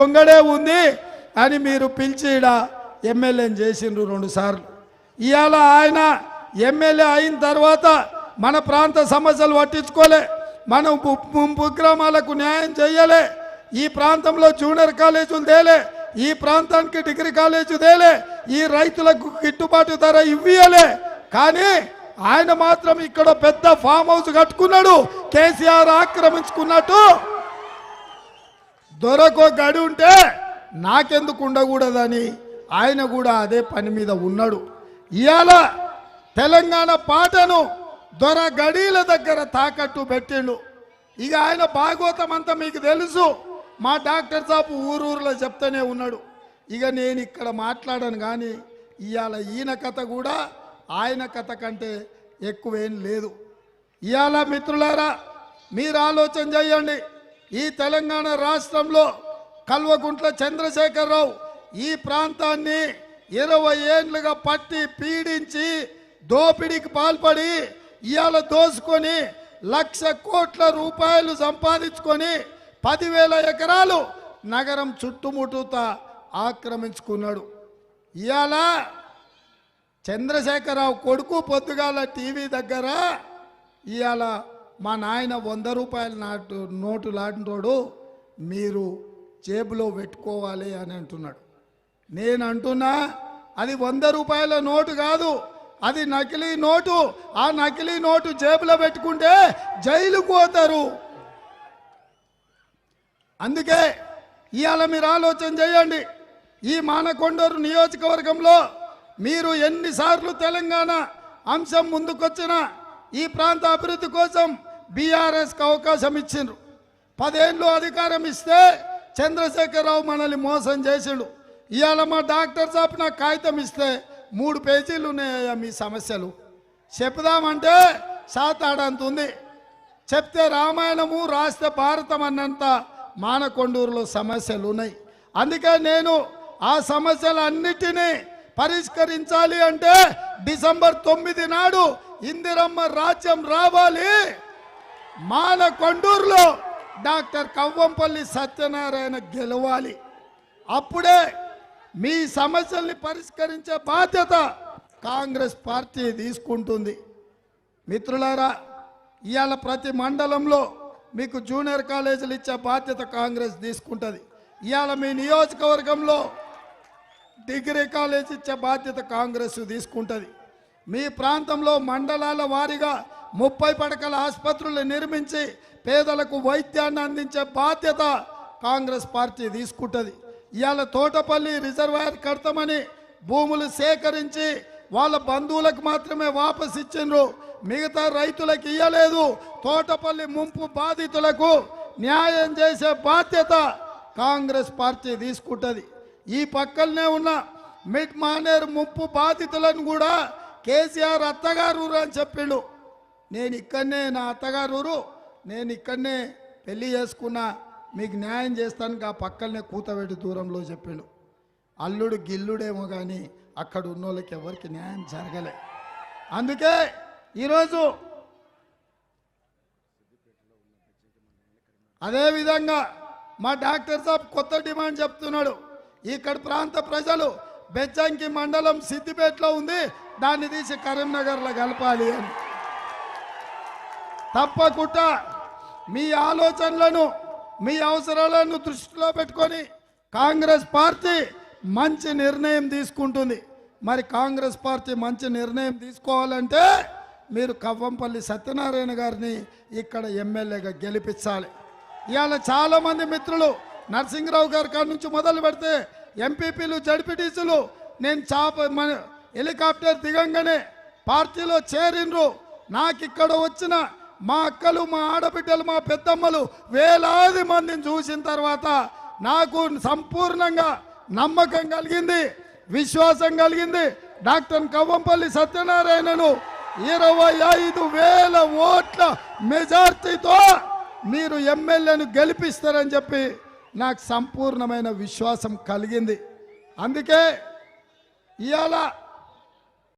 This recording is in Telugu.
దొంగడే ఉంది అని మీరు పిలిచి ఇడ ఎమ్మెల్యేని చేసిండ్రు రెండు సార్లు. ఇవాళ ఆయన ఎమ్మెల్యే అయిన తర్వాత మన ప్రాంత సమస్యలు పట్టించుకోలే. మనం ము- ముంపు గ్రామాలకు న్యాయం చేయలే ఈ ప్రాంతంలో జూనియర్ కాలేజీలు తేలే. ఈ ప్రాంతానికి డిగ్రీ కాలేజీ తేలే. ఈ రైతులకు గిట్టుబాటు ధర ఇవ్వలే కానీ ఆయన మాత్రం ఇక్కడ పెద్ద ఫామ్ హౌస్ కట్టుకున్నాడు. కేసీఆర్ ఆక్రమించుకున్నట్టు దొరకో గడి ఉంటే నాకెందుకు ఉండకూడదని ఆయన కూడా అదే పని మీద ఉన్నాడు. ఇవాళ తెలంగాణ పాటను దొర గడీల దగ్గర తాకట్టు పెట్టిండు. ఇక ఆయన భాగవతం అంతా మీకు తెలుసు. మా డాక్టర్ సాబ్ ఊరూరులో చెప్తూనే ఉన్నాడు. ఇక నేను ఇక్కడ మాట్లాడాను కానీ ఇవాళ ఈయన కథ కూడా ఆయన కథ కంటే ఎక్కువేం లేదు. ఇవాళ మిత్రులారా మీరు ఆలోచన చేయండి. ఈ తెలంగాణ రాష్ట్రంలో కల్వకుంట్ల చంద్రశేఖరరావు ఈ ప్రాంతాన్ని ఇరవై ఏండ్లుగా పట్టి పీడించి దోపిడీకి పాల్పడి ఇవాళ దోసుకొని లక్ష కోట్ల రూపాయలు సంపాదించుకొని పదివేల ఎకరాలు నగరం చుట్టుముట్టుతా ఆక్రమించుకున్నాడు. ఇవాళ చంద్రశేఖరరావు కొడుకు పొద్దుగాల టీవీ దగ్గర ఇవాళ మా నాయన వంద రూపాయల నాటు నోటు లాంటోడు మీరు జేబులో పెట్టుకోవాలి అని అంటున్నాడు. నేను అంటున్నా అది వంద రూపాయల నోటు కాదు అది నకిలీ నోటు. ఆ నకిలీ నోటు జేబులో పెట్టుకుంటే జైలుకు పోతారు. అందుకే ఇవాళ మీరు ఆలోచన చేయండి ఈ మానకొండూరు నియోజకవర్గంలో మీరు ఎన్నిసార్లు తెలంగాణ అంశం ముందుకొచ్చినా ఈ ప్రాంత అభివృద్ధి కోసం బీఆర్ఎస్కి అవకాశం ఇచ్చిండ్రు. పదేళ్ళు అధికారం ఇస్తే చంద్రశేఖరరావు మనల్ని మోసం చేసిండు. ఇవాళ మా డాక్టర్ సాబ్ నాకు కాగితం ఇస్తే మూడు పేజీలు ఉన్నాయా మీ సమస్యలు. చెప్దామంటే సాతాడంత ఉంది చెప్తే రామాయణము రాస్తే భారతం అన్నంత మానకొండూరులో సమస్యలు ఉన్నాయి. అందుకే నేను ఆ సమస్యలన్నిటినీ పరిష్కరించాలి అంటే డిసెంబర్ తొమ్మిది నాడు ఇందిరమ్మ రాజ్యం రావాలి. మానకొండూరులో డాక్టర్ కవ్వంపల్లి సత్యనారాయణ గెలవాలి. అప్పుడే మీ సమస్యల్ని పరిష్కరించే బాధ్యత కాంగ్రెస్ పార్టీ తీసుకుంటుంది. మిత్రులారా ఇవాళ ప్రతి మండలంలో మీకు జూనియర్ కాలేజీలు ఇచ్చే బాధ్యత కాంగ్రెస్ తీసుకుంటుంది. ఇవాళ మీ నియోజకవర్గంలో డిగ్రీ కాలేజ్ ఇచ్చే బాధ్యత కాంగ్రెస్ తీసుకుంటుంది. మీ ప్రాంతంలో మండలాల వారీగా ముప్పై పడకల ఆసుపత్రులు నిర్మించి పేదలకు వైద్యాన్ని అందించే బాధ్యత కాంగ్రెస్ పార్టీ తీసుకుంటుంది. ఇవాళ తోటపల్లి రిజర్వాయర్ కడతామని భూములు సేకరించి వాళ్ళ బంధువులకు మాత్రమే వాపస్ ఇచ్చిండ్రు. మిగతా రైతులకు ఇయ్యలేదు. తోటపల్లి ముంపు బాధితులకు న్యాయం చేసే బాధ్యత కాంగ్రెస్ పార్టీ తీసుకుంటుంది. ఈ పక్కనే ఉన్న మిడ్ మానేరు ముంపు బాధితులను కూడా కేసీఆర్ అత్తగారు అని చెప్పిండు నేను ఇక్కడనే నా అత్తగారు ఊరు. నేను ఇక్కడనే పెళ్ళి చేసుకున్నా. మీకు న్యాయం చేస్తానికి ఆ పక్కనే కూతబెట్టి దూరంలో చెప్పాడు. అల్లుడు గిల్లుడేమో కానీ అక్కడ ఉన్న వాళ్ళకి ఎవరికి న్యాయం జరగలే. అందుకే ఈరోజు అదేవిధంగా మా డాక్టర్ సాబ్ కొత్త డిమాండ్ చెప్తున్నాడు. ఇక్కడ ప్రాంత ప్రజలు బెచ్చంకి మండలం సిద్దిపేటలో ఉంది. దాన్ని తీసి కరీంనగర్లో కలపాలి అని. తప్పకుండా మీ ఆలోచనలను మీ అవసరాలను దృష్టిలో పెట్టుకొని కాంగ్రెస్ పార్టీ మంచి నిర్ణయం తీసుకుంటుంది. మరి కాంగ్రెస్ పార్టీ మంచి నిర్ణయం తీసుకోవాలంటే మీరు కవ్వంపల్లి సత్యనారాయణ గారిని ఇక్కడ ఎమ్మెల్యేగా గెలిపించాలి. ఇవాళ చాలామంది మిత్రులు నరసింహరావు గారి కాడ నుంచి మొదలు పెడితే ఎంపీపీలు జడ్పీటీసీలు నేను చాప మన హెలికాప్టర్ దిగంగానే పార్టీలో చేరిండ్రు. నాకు ఇక్కడ వచ్చిన మా అక్కలు మా ఆడబిడ్డలు మా పెద్దమ్మలు వేలాది మందిని చూసిన తర్వాత నాకు సంపూర్ణంగా నమ్మకం కలిగింది విశ్వాసం కలిగింది. డాక్టర్ కవ్వంపల్లి సత్యనారాయణను ఇరవై ఐదు వేల ఓట్ల మెజార్టీతో మీరు ఎమ్మెల్యేను గెలిపిస్తారని చెప్పి నాకు సంపూర్ణమైన విశ్వాసం కలిగింది. అందుకే ఇవాళ